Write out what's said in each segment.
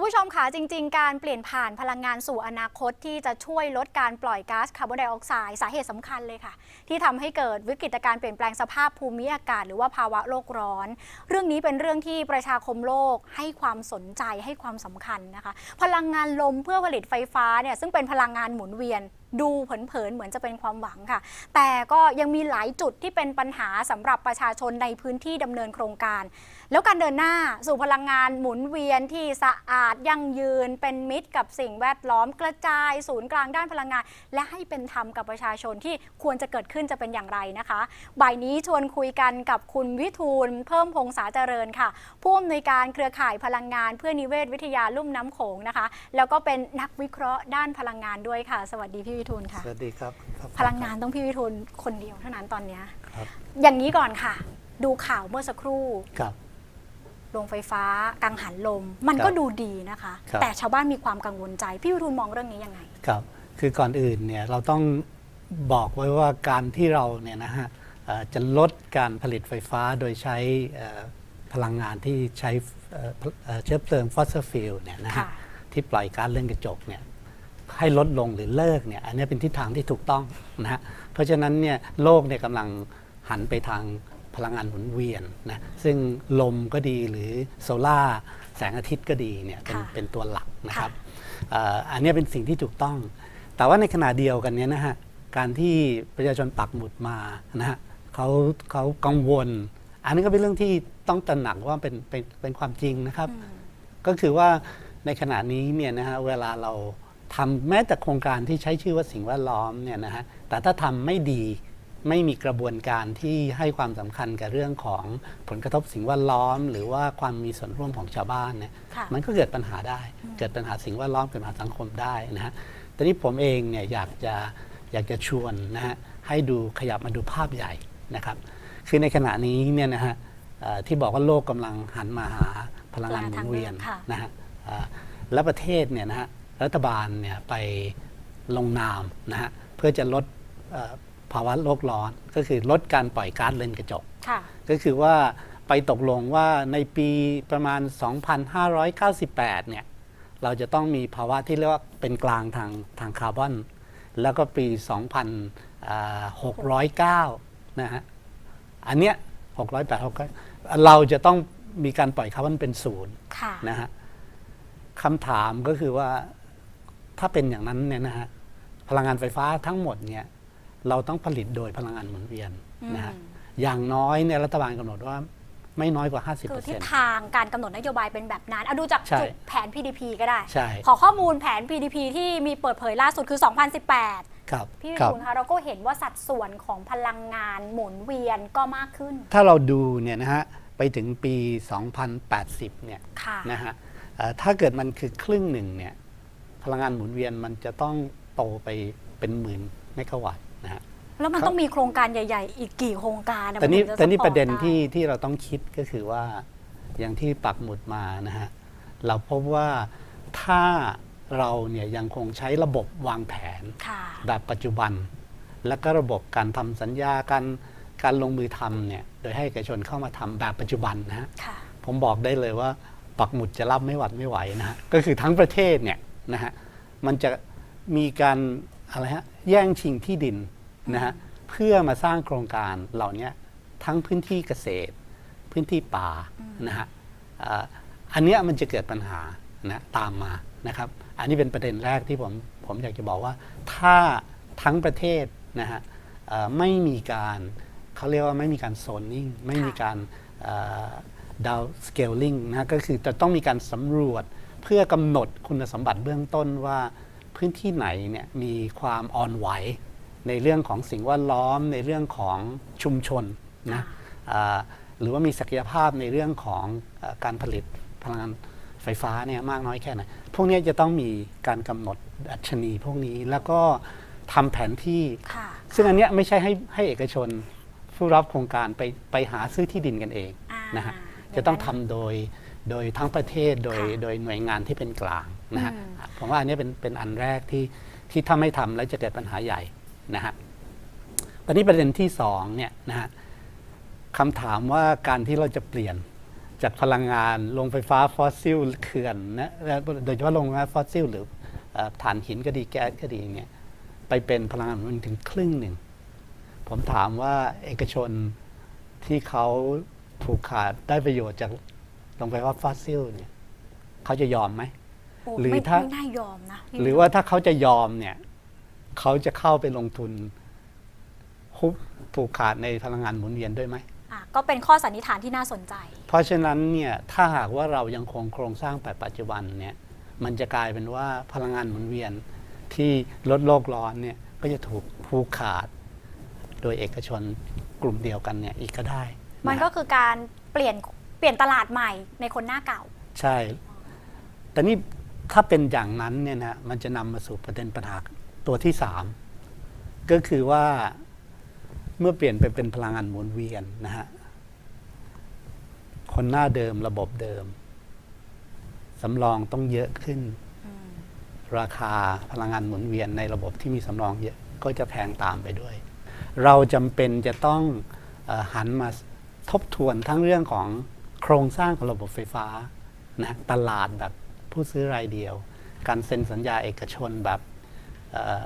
คุณผู้ชมคะจริง ๆ การเปลี่ยนผ่านพลังงานสู่อนาคตที่จะช่วยลดการปล่อยก๊าซคาร์บอนไดออกไซด์สาเหตุสำคัญเลยค่ะ ที่ทำให้เกิดวิกฤตการเปลี่ยนแปลงสภาพภูมิอากาศ หรือว่าภาวะโลกร้อน เรื่องนี้เป็นเรื่องที่ประชาคมโลกให้ความสนใจให้ความสำคัญนะคะ พลังงานลมเพื่อผลิตไฟฟ้าเนี่ยซึ่งเป็นพลังงานหมุนเวียนดูเผินๆเหมือนจะเป็นความหวังค่ะ แต่ก็ยังมีหลายจุดที่เป็นปัญหาสำหรับประชาชนในพื้นที่ดำเนินโครงการ แล้วการเดินหน้าสู่พลังงานหมุนเวียนที่สะอาดยั่งยืน เป็นมิตรกับสิ่งแวดล้อมกระจาย ศูนย์กลางด้านพลังงาน และให้เป็นธรรมกับประชาชนที่ควรจะเกิดขึ้นจะเป็นอย่างไรนะคะบ่ายนี้ชวนคุยกันกับคุณวิทูลเพิ่มพงษาเจริญค่ะ ผู้อำนวยการเครือข่ายพลังงาน เพื่อนิเวศวิทยาลุ่มน้ำโขงนะคะ แล้วก็เป็นนักวิเคราะห์ด้านพลังงานด้วยค่ะ สวัสดีพี่วิทูลค่ะ สวัสดีครับครับ พลังงานต้องพี่วิทูลคนเดียวเท่านั้นตอนเนี้ยครับอย่างนี้ก่อนค่ะ ดูข่าวเมื่อสักครู่ครับโรงไฟฟ้ากังหันลม มันก็ครับดูดีนะคะครับแต่ชาวบ้านมีความกังวลใจ พี่วิทูลมองเรื่องนี้ยังไง ครับ คือก่อนอื่นเนี่ยเราต้องบอกไว้ว่าการที่เราเนี่ยนะฮะเอ่อจะลดการผลิตไฟฟ้าโดยใช้เอ่อพลังงานที่ใช้เอ่อเอ่อเชื้อเพลิงฟอสซิลฟิลเนี่ยนะฮะค่ะที่ปล่อยก๊าซเรือนกระจกเนี่ย ให้ลดลงหรือเลิกเนี่ยอันนี้เป็นทิศทางที่ถูกต้องนะฮะเพราะฉะนั้นเนี่ยโลกเนี่ยกำลังหันไปทางพลังงานหมุนเวียนนะซึ่งลมก็ดีหรือโซล่าร์แสงอาทิตย์ก็ดีเนี่ยเป็นค่ะเป็นตัวหลักนะครับเอ่ออันนี้เป็นสิ่งที่ถูกต้อง แต่ว่าในขณะเดียวกันเนี่ยนะฮะการที่ประชาชนปักหมุดมานะฮะเขาเขากังวล อันนี้ก็เป็นเรื่องที่ต้องตระหนักว่าเป็นเป็นเป็นความจริงนะครับ ก็คือว่าในขณะนี้เนี่ยนะฮะเวลาเรา ทำแม้แต่โครงการที่ใช้ชื่อว่าสิ่งแวดล้อมเนี่ยนะฮะแต่ถ้าทำไม่ดีไม่มีกระบวนการที่ให้ความสำคัญกับเรื่องของผลกระทบสิ่งแวดล้อม หรือว่าความมีส่วนร่วมของชาวบ้านเนี่ยค่ะมันก็เกิดปัญหาได้ เกิดปัญหาสิ่งแวดล้อมเกิดปัญหาสังคมได้นะฮะแต่นี้ผมเองเนี่ยอยากจะอยากจะชวนนะฮะให้ดูขยับมาดูภาพใหญ่นะครับ คือในขณะนี้เนี่ยนะฮะเอ่อที่บอกว่าโลกกำลังหันมาหาพลังงานหมุนเวียนค่ะนะฮะเอ่อและประเทศเนี่ยนะฮะ รัฐบาลเนี่ยไปลงนามนะฮะเพื่อจะลดเอ่อภาวะโลกร้อน ก็คือลดการปล่อยก๊าซเรือนกระจกค่ะก็คือว่าไปตกลงว่าในปีประมาณ 2,598 เนี่ยเราจะต้องมีภาวะที่เรียกว่าเป็นกลางทางทางคาร์บอน แล้วก็ปี 2,609 นะฮะ อันเนี้ย608 6เราจะต้องมีการปล่อยคาร์บอนเป็นศูนย์ค่ะนะฮะคำถามก็คือว่า ถ้าเป็นอย่างนั้นเนี่ยนะฮะพลังงานไฟฟ้าทั้งหมดเนี่ยเราต้องผลิตโดยพลังงานหมุนเวียนนะฮะอืมอย่างน้อยเนี่ยรัฐบาลกำหนดว่าไม่น้อยกว่า 50%คือทิศทางการกำหนดนโยบายเป็นแบบนั้นเอาดูจากใช่จุดแผน PDP ก็ได้ใช่ขอข้อมูลแผน PDP ที่มีเปิดเผยล่าสุดคือ 2018 ครับ พี่วิครับทูลคะเราก็เห็นว่าสัดส่วนของพลังงานหมุนเวียนก็มากขึ้น ถ้าเราดูเนี่ยนะฮะไปถึงปี 2080 เนี่ยค่ะนะฮะเอ่อถ้าเกิดมันคือครึ่งหนึ่งเนี่ยพ ลังงานหมุนเวียนมันจะต้องโตไปเป็นหมื่นเมกะวัตต์นะฮะแล้วมันครับต้องมีโครงการใหญ่ ๆ อีกกี่โครงการอะแต่นี่มัถึงจแต่นี่ซัพพอประเด็นไที่ที่เราต้องคิดก็คือว่าอย่างที่ปักหมุดมานะฮะเราพบว่าถ้าเราเนี่ยยังคงใช้ระบบวางแผนค่ะแบบปัจจุบัน และก็ระบบการทำสัญญาการการลงมือทำเนี่ยโดยให้เอกชนเข้ามาทำแบบปัจจุบันนะฮะค่ะผมบอกได้เลยว่าปักหมุดจะรับไม่หวัดไม่ไหวนะฮะก็คือทั้งประเทศเนี่ย นะฮะมันจะมีการอะไรฮะแย่งชิงที่ดินนะฮะเพื่อมาสร้างโครงการเหล่านี้ทั้งพื้นที่เกษตร พื้นที่ป่านะฮะอันเนี้ยมันจะเกิดปัญหานะตามมานะครับ อันนี้เป็นประเด็นแรกที่ผมผมอยากจะบอกว่า ถ้าทั้งประเทศนะฮะไม่มีการเขาเรียกว่าไม่มีการโซนนิ่งไม่มีการดาวสเกลลิงนะฮะก็คือจะต้องมีการสำรวจ เพื่อกำหนดคุณสมบัติเบื้องต้นว่าพื้นที่ไหนเนี่ยมีความอ่อนไหว ในเรื่องของสิ่งแวดล้อมในเรื่องของชุมชนนะอ่าหรือว่ามีศักยภาพในเรื่องของเออการผลิตพลังงานไฟฟ้าเนี่ยมากน้อยแค่ไหน พวกเนี้ยจะต้องมีการกำหนดดัชนีพวกนี้แล้วก็ทำแผนที่ค่ะซึ่งอันเนี้ยไม่ใช่ให้ให้เอกชนผู้รับโครงการไปไปหาซื้อที่ดินกันเองอ่านะฮะอย่างนั้นจะต้องทำโดย โดยทั้งประเทศโดยค่ะโดยหน่วยงานที่เป็นกลางนะฮะอืมผมว่าอันเนี้ยเป็นเป็นอันแรกที่ที่ถ้าไม่ทำแล้วจะเกิดปัญหาใหญ่นะฮะตอนนี้ประเด็นที่สองเนี่ยนะฮะคำถามว่าการที่เราจะเปลี่ยนจากพลังงานโรงไฟฟ้าฟอสซิลเขื่อนนะและโดยเฉพาะโรงไฟฟ้าฟอสซิลหรือเอ่อถ่านหินก็ดีแก๊สก็ดีเนี่ยไปเป็นพลังงานหมุนเวียนถึงครึ่งหนึ่ง ผมถามว่าเอกชนที่เขาผูกขาดได้ประโยชน์จาก โรงไฟฟ้าฟอสซิลเนี่ยเขาจะยอมไหมโอ้หรือไม่ถ้าไม่น่ายอมนะพี่หรือว่าถ้าเขาจะยอมเนี่ยเขาจะเข้าไปลงทุนฮุบผูกขาดในพลังงานหมุนเวียนด้วยไหมอะก็เป็นข้อสันนิษฐานที่น่าสนใจ เพราะฉะนั้นเนี่ยถ้าหากว่าเรายังคงโครงสร้างแบบปัจจุบันเนี่ยมันจะกลายเป็นว่าพลังงานหมุนเวียนที่ลดโลกร้อนเนี่ยก็จะถูกผูกขาด โดยเอกชนกลุ่มเดียวกันเนี่ยอีกก็ได้ มันนะก็คือการเปลี่ยน เปลี่ยนตลาดใหม่ในคนหน้าเก่า ใช่ แต่นี่ถ้าเป็นอย่างนั้นเนี่ยนะมันจะนำมาสู่ประเด็นปัญหาตัวที่สามก็คือว่าเมื่อเปลี่ยนไปเป็นพลังงานหมุนเวียนนะฮะคนหน้าเดิมระบบเดิมสำรองต้องเยอะขึ้น ราคาพลังงานหมุนเวียนในระบบที่มีสำรองเยอะก็จะแพงตามไปด้วย เราจำเป็นจะต้องอหันมาทบทวนทั้งเรื่องของ ครงสร้างของระบบไฟฟ้านะตลาดแบบผู้ซื้อรายเดียว การเซ็นสัญญาเอกชนแบบเอ่อ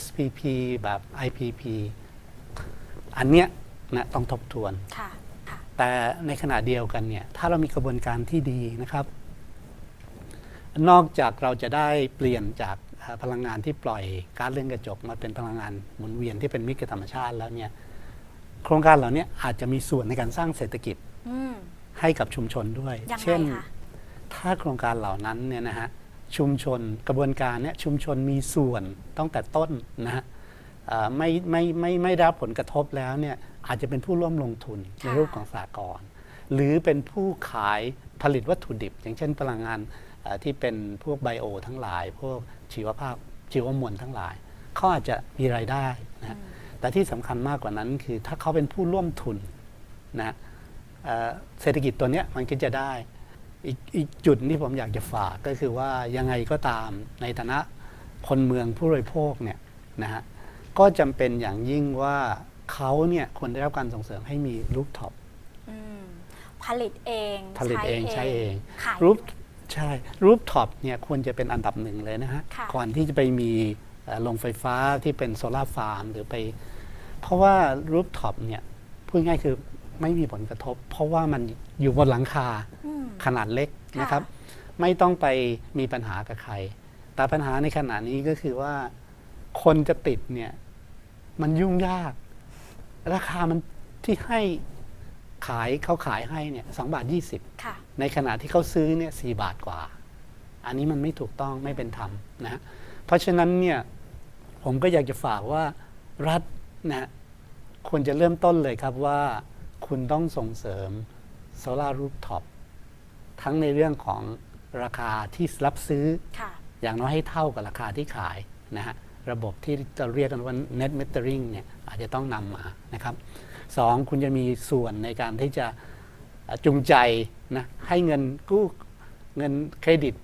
SPP แบบ IPP อันเนี้ยนะต้องทบทวนค่ะค่ะแต่ในขณะเดียวกันเนี่ยถ้าเรามีกระบวนการที่ดีนะครับ นอกจากเราจะได้เปลี่ยนจากเอ่อพลังงานที่ปล่อยก๊าซเรือนกระจกมาเป็นพลังงานหมุนเวียนที่เป็นมิตรกับธรรมชาติแล้วเนี่ยโครงการเหล่านี้อาจจะมีส่วนในการสร้างเศรษฐกิจอืม ให้กับชุมชนด้วยยังไงเช่นคะถ้าโครงการเหล่านั้นเนี่ยนะฮะชุมชนกระบวนการเนี่ยชุมชนมีส่วนตั้งแต่ต้นนะฮะเอ่อไม่ไม่ไม่ไม่ได้รับผลกระทบแล้วเนี่ยอาจจะเป็นผู้ร่วมลงทุนในรูปของสากลหรือเป็นผู้ขายผลิตวัตถุดิบ อย่างเช่นพลังงานเอ่อที่เป็นพวกไบโอ ทั้งหลาย พวกชีวภาพชีวมวลทั้งหลายเขาอาจจะมีรายได้นะฮะแต่ที่สำคัญมากกว่านั้นคือถ้าเขาเป็นผู้ร่วมทุนนะ เอ่อเศรษฐกิจตัวเนี้ยมันก็จะได้อีกอีกจุดที่ผมอยากจะฝากก็คือว่ายังไงก็ตามในฐานะคนเมืองผู้บริโภคเนี่ยนะฮะก็จำเป็นอย่างยิ่งว่าเขาเนี่ยควรได้รับการส่งเสริมให้มีรูปท็อปอืมผลิตเองผลิตเองใช้เองขายรูปใช่รูปท็อปเนี่ยควรจะเป็นอันดับหนึ่งเลยนะฮะค่ะก่อนที่จะไปมีเอ่อโรงไฟฟ้าที่เป็นโซลาร์ฟาร์มหรือไป เพราะว่ารูปท็อปเนี่ยพูดง่ายคือ ไม่มีผลกระทบ เพราะว่ามันอยู่บนหลังคาอืมขนาดเล็กค่ะนะครับ ไม่ต้องไปมีปัญหากับใคร แต่ปัญหาในขณะนี้ก็คือว่า คนจะติดเนี่ย มันยุ่งยาก ราคามันที่ให้ขายเขาขายให้เนี่ยสองบาทยี่สิบค่ะในขณะที่เขาซื้อเนี่ยสบาทกว่า อันนี้มันไม่ถูกต้องไม่เป็นธรรมนะฮะเพราะฉะนั้นเนี่ยผมก็อยากจะฝากว่ารัฐนะฮะควรจะเริ่มต้นเลยครับว่า คุณต้องส่งเสริมโซลารูฟท็อปทั้งในเรื่องของราคาที่รับซื้อค่ะอย่างน้อยให้เท่ากับราคาที่ขายนะฮะระบบที่เราเรียกกันว่า net metering เนี่ยอาจจะต้องนำมานะครับสองคุณจะมีส่วนในการที่จะเอ่อจูงใจนะให้เงินกู้เงินเครดิต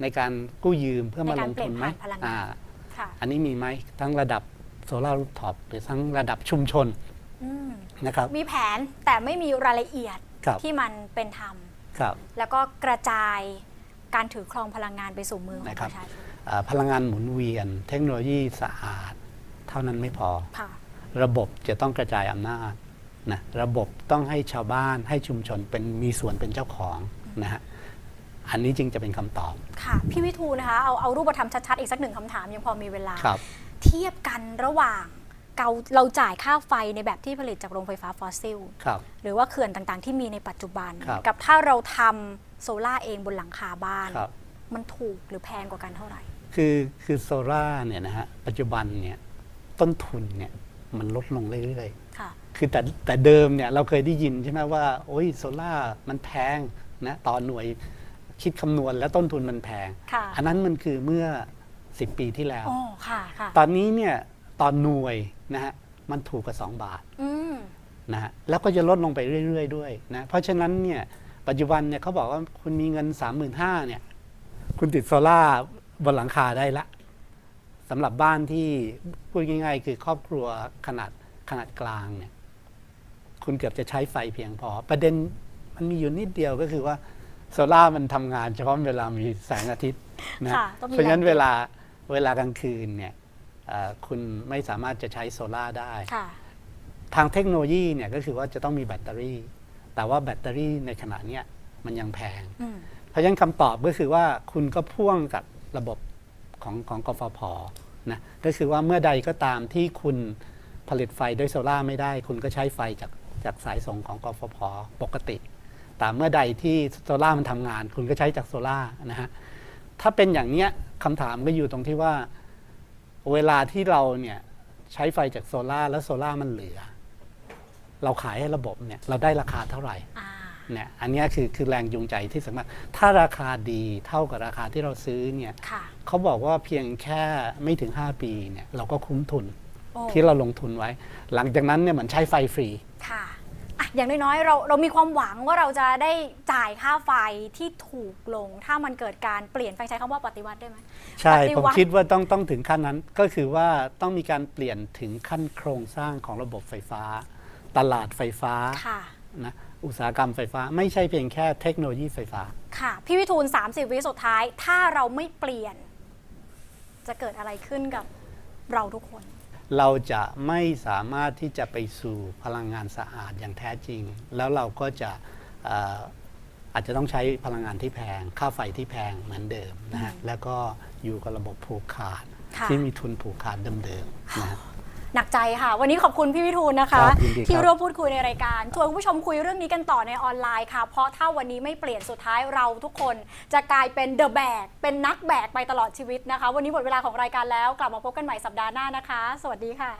ในการกู้ยืมเพื่อมาในลการงทุนไหมเปลี่ยนผ่านพลังงานอ่าค่ะอันนี้มีไหมทั้งระดับโซลารูฟท็อปหรือทั้งระดับชุมชนอืม นะครับมีแผนแต่ไม่มีรายละเอียดครับที่มันเป็นธรรมครับ แล้วก็กระจายการถือครองพลังงานไปสู่มือของนะปครับระชาชนอ่าพลังงานหมุนเวียน เทคโนโลยีสะอาด เท่านั้นไม่พอค่ะระบบจะต้องกระจายอำนาจนะระบบต้องให้ชาวบ้านให้ชุมชนเป็นมีส่วนเป็นเจ้าของนะฮะอันนี้จึงจะเป็นคำตอบ ค่ะ พี่วิทูลนะคะ เอาเอารูปธรรมชัดๆ อีกสักหนึ่งคำถามยังพอมีเวลาครับเทียบกันระหว่าง เราเราจ่ายค่าไฟในแบบที่ผลิตจากโรงไฟฟ้าฟอสซิล ครับ หรือว่าเขื่อนต่างๆ ที่มีในปัจจุบัน ครับกับถ้าเราทำโซล่าร์เองบนหลังคาบ้าน ครับ มันถูกหรือแพงกว่ากันเท่าไหร่ คือคือโซล่าร์เนี่ยนะฮะปัจจุบันเนี่ยต้นทุนเนี่ยมันลดลงเรื่อยๆค่ะคือแต่แต่เดิมเนี่ยเราเคยได้ยินใช่ไหมว่า โอ้ยโซล่าร์มันแพงนะต่อหน่วยคิดคำนวณแล้วต้นทุนมันแพง ค่ะ อันนั้นมันคือเมื่อ 10 ปีที่แล้ว อ๋อค่ะค่ะ ตอนนี้เนี่ย ต่อหน่วยนะฮะมันถูกกว่า 2 บาทอืมนะฮะแล้วก็จะลดลงไปเรื่อย ๆ ด้วยนะเพราะฉะนั้นเนี่ยปัจจุบันเนี่ยเขาบอกว่าคุณมีเงิน 35,000เนี่ยคุณติดโซล่าร์บนหลังคาได้ละสำหรับบ้านที่พูดง่าย ๆ คือครอบครัวขนาดขนาดกลางเนี่ยคุณเกือบจะใช้ไฟเพียงพอ ประเด็นมันมีอยู่นิดเดียวก็คือว่าโซล่าร์มันทำงานเฉพาะเวลามีแสงอาทิตย์นะค่ะต้องมีเพราะฉะนั้นแรงเวลาเวลากลางคืนเนี่ยเอ่อ คุณไม่สามารถจะใช้โซล่าร์ได้ค่ะทางเทคโนโลยีเนี่ยก็คือว่าจะต้องมีแบตเตอรี่ แต่ว่าแบตเตอรี่ในขณะเนี้ยมันยังแพงอืมเพราะฉะนั้นคำตอบก็คือว่าคุณก็พ่วงกับระบบของของกฟผนะก็คือว่าเมื่อใดก็ตามที่คุณผลิตไฟด้วยโซล่าร์ไม่ได้ คุณก็ใช้ไฟจากจากสายส่งของกฟผปกติ แต่เมื่อใดที่โซล่าร์มันทำงาน คุณก็ใช้จากโซล่าร์นะฮะถ้าเป็นอย่างเนี้ยคำถามก็อยู่ตรงที่ว่า เวลาที่เราเนี่ยใช้ไฟจากโซล่าร์แล้วโซล่าร์มันเหลือ เราขายให้ระบบเนี่ยเราได้ราคาเท่าไหร่อ่าเนี่ยอันเนี้ยคือคือแรงจูงใจที่สำคัญถ้าราคาดีเท่ากับราคาที่เราซื้อเนี่ยค่ะเขาบอกว่าเพียงแค่ไม่ถึง 5 ปีเนี่ยเราก็คุ้มทุนโอ้ที่เราลงทุนไว้ หลังจากนั้นเนี่ยเหมือนใช้ไฟฟรีค่ะ อะอย่างน้อยๆเราเรามีความหวังว่าเราจะได้จ่ายค่าไฟที่ถูกลง ถ้ามันเกิดการเปลี่ยนไปใช้คำว่าปฏิวัติได้ไหมใช่ปฏิผมวัติ คิดว่าต้องต้องถึงขั้นนั้นก็คือว่าต้องมีการเปลี่ยนถึงขั้นโครงสร้างของระบบไฟฟ้า ตลาดไฟฟ้าค่ะ นะอุตสาหกรรมไฟฟ้า ไม่ใช่เพียงแค่เทคโนโลยีไฟฟ้า ค่ะ พี่วิทูล 30 วิสุดท้าย ถ้าเราไม่เปลี่ยน จะเกิดอะไรขึ้นกับเราทุกคน เราจะไม่สามารถที่จะไปสู่พลังงานสะอาดอย่างแท้จริง แล้วเราก็จะเอ่ออาจจะต้องใช้พลังงานที่แพง ค่าไฟที่แพงเหมือนเดิมนะฮะแล้วก็อยู่กับระบบผูกขาดค่ะที่มีทุนผูกขาดเดิมๆนะฮะ หนักใจค่ะ วันนี้ขอบคุณพี่วิทูลนะคะ ครับยินดีครับ ที่ร่วมพูดคุยในรายการชวนคุณผู้ชมคุยเรื่องนี้กันต่อในออนไลน์ค่ะ เพราะถ้าวันนี้ไม่เปลี่ยนสุดท้ายเราทุกคนจะกลายเป็นเดอะแบกเป็นนักแบกไปตลอดชีวิตนะคะ วันนี้หมดเวลาของรายการแล้วกลับมาพบกันใหม่สัปดาห์หน้านะคะ สวัสดีค่ะ